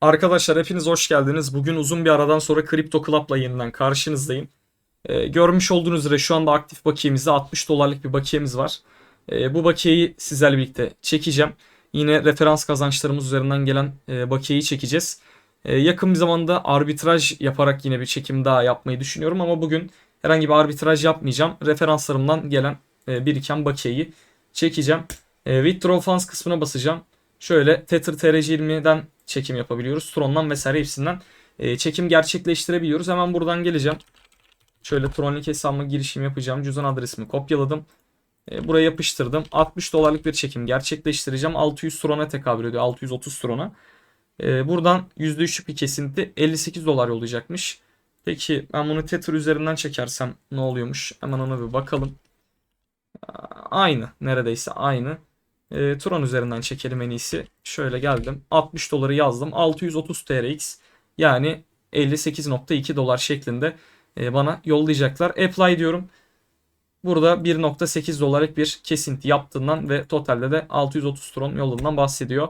Arkadaşlar hepiniz hoş geldiniz. Bugün uzun bir aradan sonra Crypto Club'la yeniden karşınızdayım. Ee, görmüş olduğunuz üzere şu anda aktif bakiyemizde 60 dolarlık bir bakiyemiz var. Ee, bu bakiyeyi sizlerle birlikte çekeceğim. Yine referans kazançlarımız üzerinden gelen e, bakiyeyi çekeceğiz. Ee, yakın bir zamanda arbitraj yaparak yine bir çekim daha yapmayı düşünüyorum ama bugün herhangi bir arbitraj yapmayacağım. Referanslarımdan gelen e, biriken bakiyeyi çekeceğim. E, Withdraw Funds kısmına basacağım. Şöyle Tether TRC20'den çekim yapabiliyoruz. Tron'dan vesaire hepsinden e, çekim gerçekleştirebiliyoruz. Hemen buradan geleceğim. Şöyle Tron'lik hesabıma girişim yapacağım. Cüzdan adresimi kopyaladım. E, buraya yapıştırdım. 60 dolarlık bir çekim gerçekleştireceğim. 600 Tron'a tekabül ediyor. 630 Tron'a. E, buradan %3'lük bir kesinti 58 dolar olacakmış. Peki ben bunu Tether üzerinden çekersem ne oluyormuş? Hemen ona bir bakalım. Aynı. Neredeyse aynı. E, Tron üzerinden çekelim en iyisi. Şöyle geldim. 60 doları yazdım. 630 TRX yani 58.2 dolar şeklinde e, bana yollayacaklar. Apply diyorum. Burada 1.8 dolarlık bir kesinti yaptığından ve totalde de 630 Tron yolundan bahsediyor.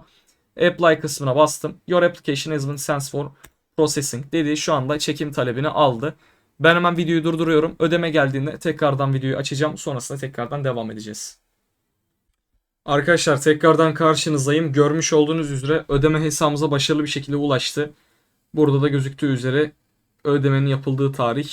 Apply kısmına bastım. Your application has been sent for processing dedi. Şu anda çekim talebini aldı. Ben hemen videoyu durduruyorum. Ödeme geldiğinde tekrardan videoyu açacağım. Sonrasında tekrardan devam edeceğiz. Arkadaşlar tekrardan karşınızdayım. Görmüş olduğunuz üzere ödeme hesabımıza başarılı bir şekilde ulaştı. Burada da gözüktüğü üzere ödemenin yapıldığı tarih,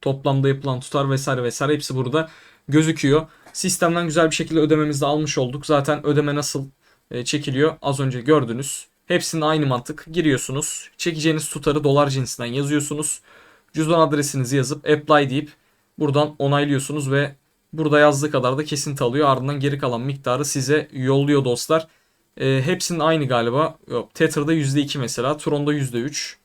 toplamda yapılan tutar vesaire vesaire hepsi burada gözüküyor. Sistemden güzel bir şekilde ödememizi de almış olduk. Zaten ödeme nasıl e, çekiliyor az önce gördünüz. Hepsinin aynı mantık. Giriyorsunuz. Çekeceğiniz tutarı dolar cinsinden yazıyorsunuz. Cüzdan adresinizi yazıp apply deyip buradan onaylıyorsunuz ve Burada yazdığı kadar da kesinti alıyor. Ardından geri kalan miktarı size yolluyor dostlar. E, hepsinin aynı galiba. Yok, Tether'da %2 mesela. Tron'da %3.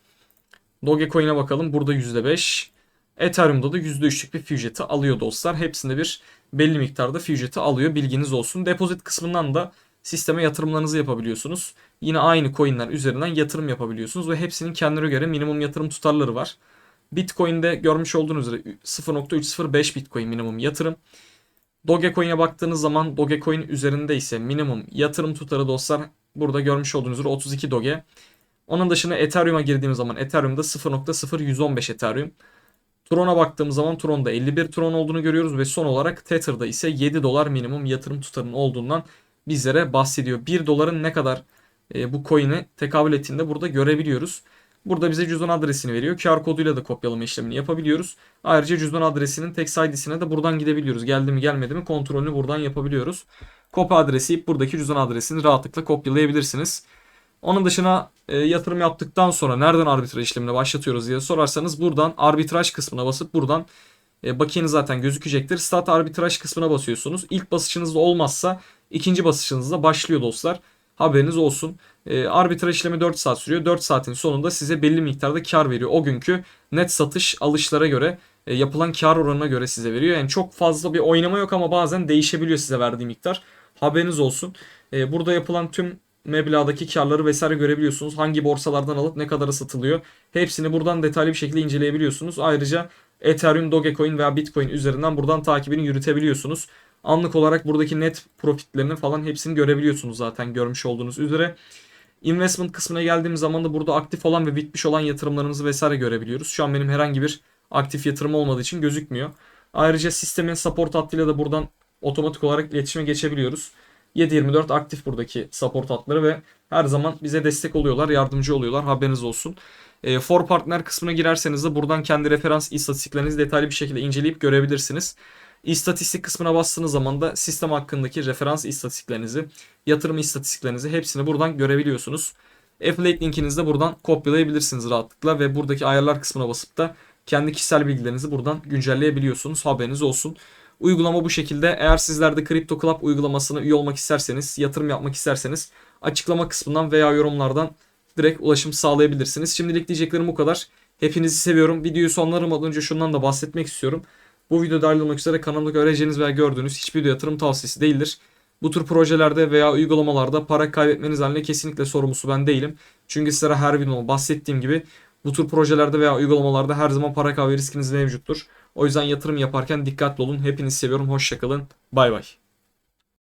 Dogecoin'e bakalım. Burada %5. Ethereum'da da %3'lük bir fee ücreti alıyor dostlar. Hepsinde bir belli miktarda fee ücreti alıyor. Bilginiz olsun. Depozit kısmından da sisteme yatırımlarınızı yapabiliyorsunuz. Yine aynı coinler üzerinden yatırım yapabiliyorsunuz ve hepsinin kendine göre minimum yatırım tutarları var. Bitcoin'de görmüş olduğunuz üzere 0.305 Bitcoin minimum yatırım. Dogecoin'e baktığınız zaman Dogecoin üzerinde ise minimum yatırım tutarı dostlar burada görmüş olduğunuz üzere 32 Doge. Onun dışında Ethereum'a girdiğimiz zaman Ethereum'da 0.0115 Ethereum. Tron'a baktığımız zaman Tron'da 51 Tron olduğunu görüyoruz ve son olarak Tether'da ise 7 dolar minimum yatırım tutarının olduğundan bizlere bahsediyor. 1 doların ne kadar e, bu coin'e tekabül ettiğini de burada görebiliyoruz. Burada bize cüzdan adresini veriyor. QR koduyla da kopyalama işlemini yapabiliyoruz. Ayrıca cüzdan adresinin tek ID'sine de buradan gidebiliyoruz. Geldi mi gelmedi mi kontrolünü buradan yapabiliyoruz. Kopya adresi buradaki cüzdan adresini rahatlıkla kopyalayabilirsiniz. Onun dışına e, yatırım yaptıktan sonra nereden arbitraj işlemine başlatıyoruz diye sorarsanız buradan arbitraj kısmına basıp buradan e, bakiyeniz zaten gözükecektir. Start arbitraj kısmına basıyorsunuz. İlk basışınızda olmazsa ikinci basışınızda başlıyor dostlar. Haberiniz olsun. E, arbitraj işlemi 4 saat sürüyor. 4 saatin sonunda size belli miktarda kar veriyor. O günkü net satış alışlara göre e, yapılan kar oranına göre size veriyor. Yani çok fazla bir oynama yok ama bazen değişebiliyor size verdiği miktar. Haberiniz olsun. E, burada yapılan tüm meblağdaki karları vesaire görebiliyorsunuz. Hangi borsalardan alıp ne kadara satılıyor. Hepsini buradan detaylı bir şekilde inceleyebiliyorsunuz. Ayrıca Ethereum, Dogecoin veya Bitcoin üzerinden buradan takibini yürütebiliyorsunuz. Anlık olarak buradaki net profitlerini falan hepsini görebiliyorsunuz zaten görmüş olduğunuz üzere. Investment kısmına geldiğimiz zaman da burada aktif olan ve bitmiş olan yatırımlarımızı vesaire görebiliyoruz. Şu an benim herhangi bir aktif yatırım olmadığı için gözükmüyor. Ayrıca sistemin support hattıyla da buradan otomatik olarak iletişime geçebiliyoruz. 7/24 aktif buradaki support hatları ve her zaman bize destek oluyorlar, yardımcı oluyorlar. Haberiniz olsun. E, for partner kısmına girerseniz de buradan kendi referans istatistiklerinizi detaylı bir şekilde inceleyip görebilirsiniz. İstatistik kısmına bastığınız zaman da sistem hakkındaki referans istatistiklerinizi, yatırım istatistiklerinizi hepsini buradan görebiliyorsunuz. Affiliate linkinizi de buradan kopyalayabilirsiniz rahatlıkla ve buradaki ayarlar kısmına basıp da kendi kişisel bilgilerinizi buradan güncelleyebiliyorsunuz. Haberiniz olsun. Uygulama bu şekilde. Eğer sizler de Crypto Club uygulamasına üye olmak isterseniz, yatırım yapmak isterseniz açıklama kısmından veya yorumlardan direkt ulaşım sağlayabilirsiniz. Şimdilik diyeceklerim bu kadar. Hepinizi seviyorum. Videoyu sonlarımadan önce şundan da bahsetmek istiyorum. Bu video dahil olmak üzere kanalımda göreceğiniz veya gördüğünüz hiçbir video yatırım tavsiyesi değildir. Bu tür projelerde veya uygulamalarda para kaybetmeniz halinde kesinlikle sorumlusu ben değilim. Çünkü sizlere her videoda bahsettiğim gibi bu tür projelerde veya uygulamalarda her zaman para kaybı riskiniz mevcuttur. O yüzden yatırım yaparken dikkatli olun. Hepinizi seviyorum. Hoşçakalın. Bay bay.